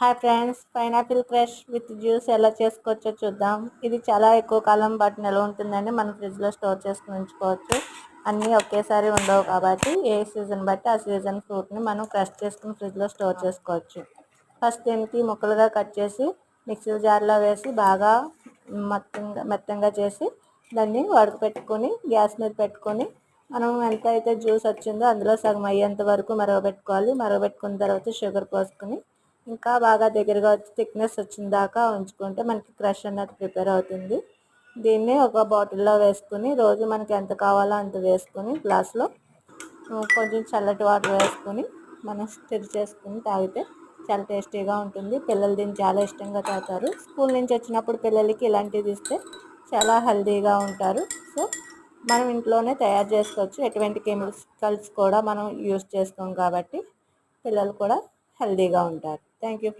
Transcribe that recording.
Hi friends pineapple crush with juice ఎలా చేసుకోవచ్చో చూద్దాం. ఇది చాలా ఎక్కువ కాలం పాటు నిల్వ ఉంటుందండి మనం ఫ్రిడ్జ్లో స్టోర్ చేసుకుని ఉంచుకోవచ్చు. అన్నీ ఒకేసారి ఉండవు కాబట్టి ఏ సీజన్ బట్టి ఆ సీజన్ ఫ్రూట్ని మనం క్రష్ చేసుకుని ఫ్రిడ్జ్లో స్టోర్ చేసుకోవచ్చు. ఫస్ట్ దీనికి ముక్కలుగా కట్ చేసి మిక్సీ జార్లో వేసి బాగా మెత్తంగా మెత్తంగా చేసి దాన్ని పెట్టుకొని గ్యాస్ మీద పెట్టుకొని మనం ఎంత అయితే జ్యూస్ వచ్చిందో అందులో సగం అయ్యేంత వరకు మరగబెట్టుకోవాలి. మరగబెట్టుకున్న తర్వాత షుగర్ పోసుకొని ఇంకా బాగా దగ్గరగా వచ్చి థిక్నెస్ వచ్చిన దాకా ఉంచుకుంటే మనకి క్రష్ అన్నది ప్రిపేర్ అవుతుంది. దీన్ని ఒక బాటిల్లో వేసుకుని రోజు మనకి ఎంత కావాలో అంత వేసుకొని గ్లాస్లో కొంచెం చల్లటి వాటర్ వేసుకొని మనం స్టిర్ చేసుకుని తాగితే చాలా టేస్టీగా ఉంటుంది. పిల్లలు దీన్ని చాలా ఇష్టంగా తాగుతారు. స్కూల్ నుంచి వచ్చినప్పుడు పిల్లలకి ఇలాంటివి ఇస్తే చాలా హెల్దీగా ఉంటారు. సో మనం ఇంట్లోనే తయారు చేసుకోవచ్చు. ఎటువంటి కెమికల్స్ కూడా మనం యూస్ చేస్తాం కాబట్టి పిల్లలు కూడా హెల్దీగా ఉంటారు. Thank you.